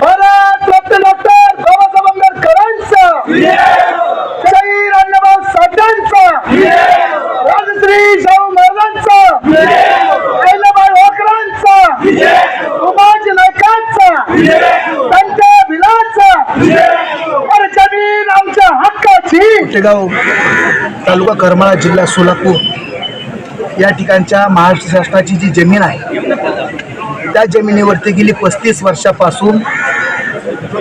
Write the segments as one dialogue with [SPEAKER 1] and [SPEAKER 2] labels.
[SPEAKER 1] Bharat Ratna doctor Babasaheb आंबेडकरांचा. शहीद अण्णाभाऊ साठ्यांचा राजश्री शाहू महाराजांचा. अहिल्याबाई होळकरांचा उमाजी नायकांचा त्यांच्या भिलाचा. पर जमीन आमच्या हक्काची.
[SPEAKER 2] शेगाव तालुका करमाळा जिल्हा सोलापूर. या ठिकाणच्या महाराष्ट्र शासनाची जी जमीन आहे त्या जमिनीवरती गेली पस्तीस वर्षापासून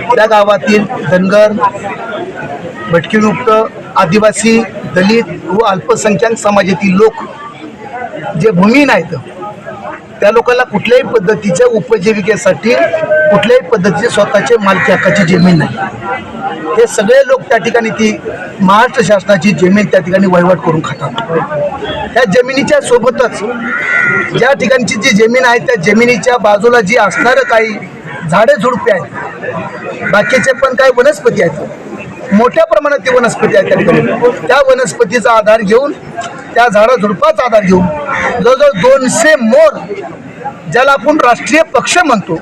[SPEAKER 2] त्या गावातील धनगर भटकीमुक्त आदिवासी दलित व अल्पसंख्याक समाजातील लोक जे भूमिहीन आहेत त्या लोकांना कुठल्याही पद्धतीच्या उपजीविकेसाठी कुठल्याही पद्धतीचे स्वतःचे मालकी हक्काची जमीन नाही. हे सगळे लोक त्या ठिकाणी ती महाराष्ट्र शासनाची जमीन त्या ठिकाणी वहिवाट करून खातात. त्या जमिनीच्या सोबतच ज्या ठिकाणची जी जमीन आहे त्या जमिनीच्या बाजूला जी असणारं काही झाडे झुडपे आहेत बाकीचे पण काही वनस्पती आहेत. मोठ्या प्रमाणात ती वनस्पती आहेत त्या ठिकाणी. त्या वनस्पतीचा आधार घेऊन त्या झाडा झुडपाचा आधार घेऊन जवळजवळ दोनशे मोर ज्याला आपण राष्ट्रीय पक्ष म्हणतो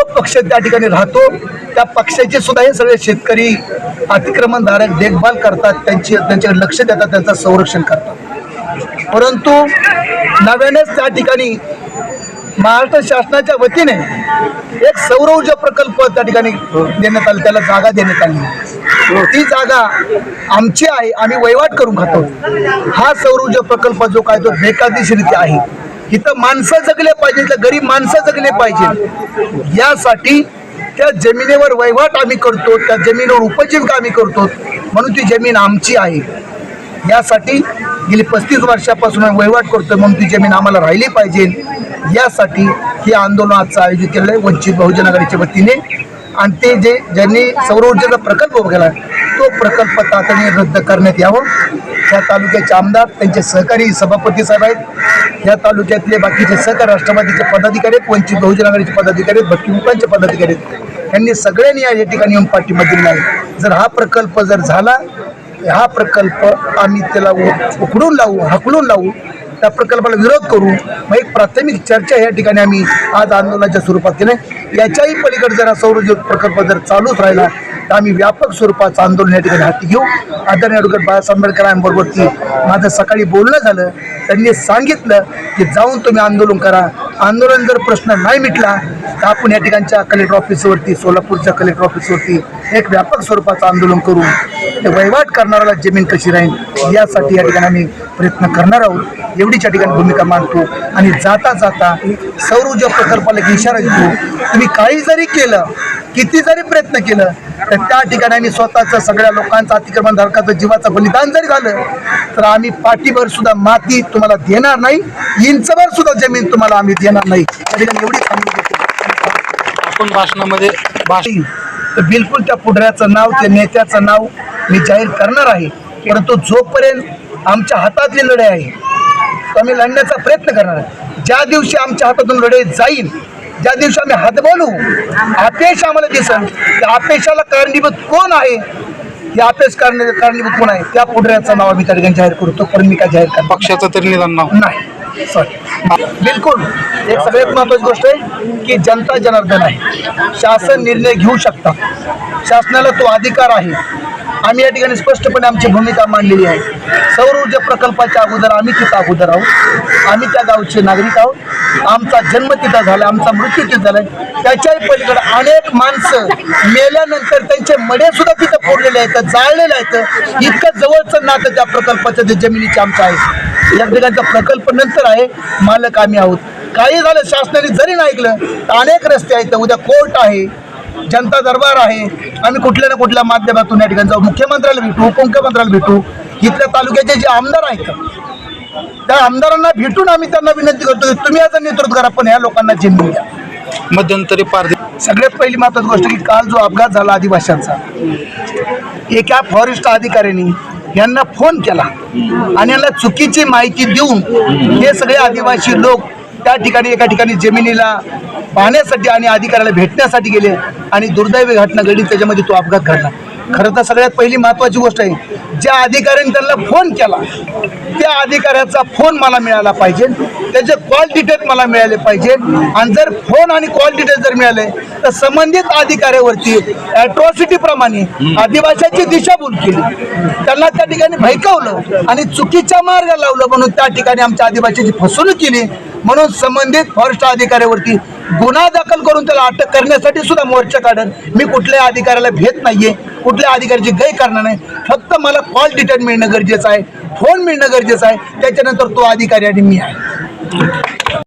[SPEAKER 2] जो पक्ष त्या ठिकाणी राहतो. त्या पक्षाचे सुद्धा हे सगळे शेतकरी अतिक्रमणधारक देखभाल करतात. त्यांची त्यांच्याकडे लक्ष देतात. त्यांचं संरक्षण करतात. परंतु नव्यानेच त्या ठिकाणी महाराष्ट्र शासनाच्या वतीने एक सौर ऊर्जा प्रकल्प त्या ठिकाणी देण्यात आला. त्याला जागा देण्यात आली. ती जागा आमची आहे. आम्ही वहिवाट करून खातो. हा सौर ऊर्जा प्रकल्प जो काय तो बेकायदेशीरित्या आहे. इथं माणसं जगले पाहिजे इथं गरीब माणसं जगले पाहिजे. यासाठी त्या जमिनीवर वहिवाट आम्ही करतो त्या जमिनीवर उपजीविका आम्ही करतो म्हणून ती जमीन आमची आहे. यासाठी गेली पस्तीस वर्षापासून आम्ही वहिवाट करतो म्हणून ती जमीन आम्हाला राहिली पाहिजे. यासाठी हे आंदोलन आजचं आयोजित केलं आहे वंचित बहुजन आघाडीच्या वतीने. आणि ते जे ज्यांनी सौर ऊर्जेचा प्रकल्प उभा केला तो प्रकल्प तातडीने रद्द करण्यात यावं. या तालुक्याचे आमदार त्यांचे सहकारी सभापती साहेब आहेत. या तालुक्यातले बाकीचे सहकारी राष्ट्रवादीचे पदाधिकारी आहेत वंचित बहुजन आघाडीचे पदाधिकारी आहेत भक्तीमुखांचे पदाधिकारी आहेत. यांनी सगळ्यांनी या ठिकाणी येऊन पाठिंबा दिला आहे. जर हा प्रकल्प जर झाला हा प्रकल्प आम्ही त्याला उकडून लावू हकलून लावू त्या प्रकल्पाला विरोध करू मग एक प्राथमिक चर्चा या ठिकाणी आम्ही आज आंदोलनाच्या स्वरूपात केलं. याच्याही पलीकडे जर हा प्रकल्प जर चालूच राहिला तर आम्ही व्यापक स्वरूपाचं आंदोलन या ठिकाणी हाती घेऊ. आदरणीय ॲडव्होकेट बाळासाहेब आंबेडकरांबरोबरती माझं सकाळी बोलणं झालं. त्यांनी सांगितलं की जाऊन तुम्ही आंदोलन करा. आंदोलन जर प्रश्न नाही मिटला आपण या ठिकाणच्या कलेक्टर ऑफिसवरती सोलापूरच्या कलेक्टर ऑफिसवरती एक व्यापक स्वरूपाचं आंदोलन करून वहिवाट करणाऱ्याला जमीन कशी राहील यासाठी या ठिकाणी आम्ही प्रयत्न करणार आहोत. एवढीच या ठिकाणी भूमिका मांडतो आणि जाता जाता सौर ऊर्जा प्रकल्पाला एक इशारा देतो तुम्ही काही जरी केलं किती जरी प्रयत्न केलं तर त्या ठिकाणी आम्ही स्वतःचं सगळ्या लोकांचं अतिक्रमण धारकाचं जीवाचं बलिदान जरी झालं तर आम्ही पाठीभर सुद्धा माती तुम्हाला देणार नाही इंचभर सुद्धा जमीन तुम्हाला आम्ही देणार नाही. त्या ठिकाणी एवढी
[SPEAKER 3] आपण भाषणामध्ये भाष
[SPEAKER 2] येईल तर बिलकुल त्या पुढऱ्याचं नाव त्या नेत्याचं नाव मी जाहीर करणार आहे. परंतु जोपर्यंत आमच्या हातातली लढाई आहे तो आम्ही लढण्याचा प्रयत्न करणार आहे. ज्या दिवशी आमच्या हातातून लढाई जाईल ज्या दिवशी आम्ही हात बोलू आपेश आम्हाला दिसन त्या आपेशाला कारणीभूत कोण आहे? या कारण कारणीभूत कोण आहे? त्या पुढऱ्याचं नाव आम्ही त्या ठिकाणी जाहीर करतो पण मी काय जाहीर करणार
[SPEAKER 3] पक्षाचं तरी निदान नाव.
[SPEAKER 2] नाही. सॉरी बिलकुल एक सगळ्यात महत्वाची गोष्ट आहे की जनता जनार्दन आहे. शासन निर्णय घेऊ शकतात शासनाला तो अधिकार आहे. आम्ही या ठिकाणी स्पष्टपणे आमची भूमिका मांडलेली आहे. सौर ऊर्जा प्रकल्पाच्या अगोदर आम्ही तिथं अगोदर आहोत. आम्ही त्या गावचे नागरिक आहोत. आमचा जन्म तिथं झाला आमचा मृत्यू तिथं झालाय. त्याच्याही पलीकडे अनेक माणसं मेल्यानंतर त्यांचे मडे सुद्धा तिथं फोडलेले आहेत जाळलेले आहेत. इतकं जवळचं नातं त्या प्रकल्पाचं ते जमिनीचे आमचं आहे. या ठिकाणचा प्रकल्प नंतर आहे मालक आम्ही आहोत. काही झालं शासनाने जरी नाही ऐकलं तर अनेक रस्ते आहेत. उद्या कोर्ट आहे. जनता दरबार आहे आम्ही कुठल्या ना कुठल्या माध्यमातून या ठिकाणी जाऊ. मुख्यमंत्र्याला भेटू उपमुख्यमंत्र्याला भेटू. इथल्या तालुक्याचे जे आमदार आहेत त्या आमदारांना भेटून आम्ही त्यांना विनंती करतो की तुम्ही याचं नेतृत्व करा पण ह्या लोकांना जमीन द्या.
[SPEAKER 3] मध्यंतरी पारदे
[SPEAKER 2] सगळ्यात पहिली महत्वाची गोष्ट की काल जो अपघात झाला आदिवाशांचा एका फॉरेस्ट अधिकाऱ्यांनी यांना फोन केला आणि यांना चुकीची माहिती देऊन हे सगळे आदिवासी लोक त्या ठिकाणी एका ठिकाणी जमिनीला पाहण्यासाठी आणि अधिकाऱ्याला भेटण्यासाठी गेले आणि दुर्दैवी घटना घडली त्याच्यामध्ये तो अपघात घडला. खरं तर सगळ्यात पहिली महत्वाची गोष्ट आहे ज्या अधिकाऱ्यांनी त्यांना फोन केला त्या अधिकाऱ्याचा फोन मला मिळाला पाहिजे. त्याचे कॉल डिटेल मला मिळाले पाहिजे. आणि जर फोन आणि कॉल डिटेल जर मिळाले तर संबंधित अधिकाऱ्यावरती अॅट्रॉसिटी प्रमाणे आदिवासाची दिशाभूल केली. त्यांना त्या ठिकाणी भयकावलं आणि चुकीच्या मार्ग लावलं म्हणून त्या ठिकाणी आमच्या आदिवासीची फसवणूक केली. म्हणून संबंधित फॉरेस्ट अधिकाऱ्यावरती गुन्हा दाखल करून त्याला अटक करण्यासाठी सुद्धा मोर्चा काढेल. मी कुठल्याही अधिकाऱ्याला भेट नाहीये. कुठल्या अधिकाऱ्याची गैर करणार नाही. फक्त मला कॉल डिटेल मिळणं गरजेचं आहे. फोन मिळणं गरजेचं आहे. त्याच्यानंतर तो अधिकारी आणि मी आहे.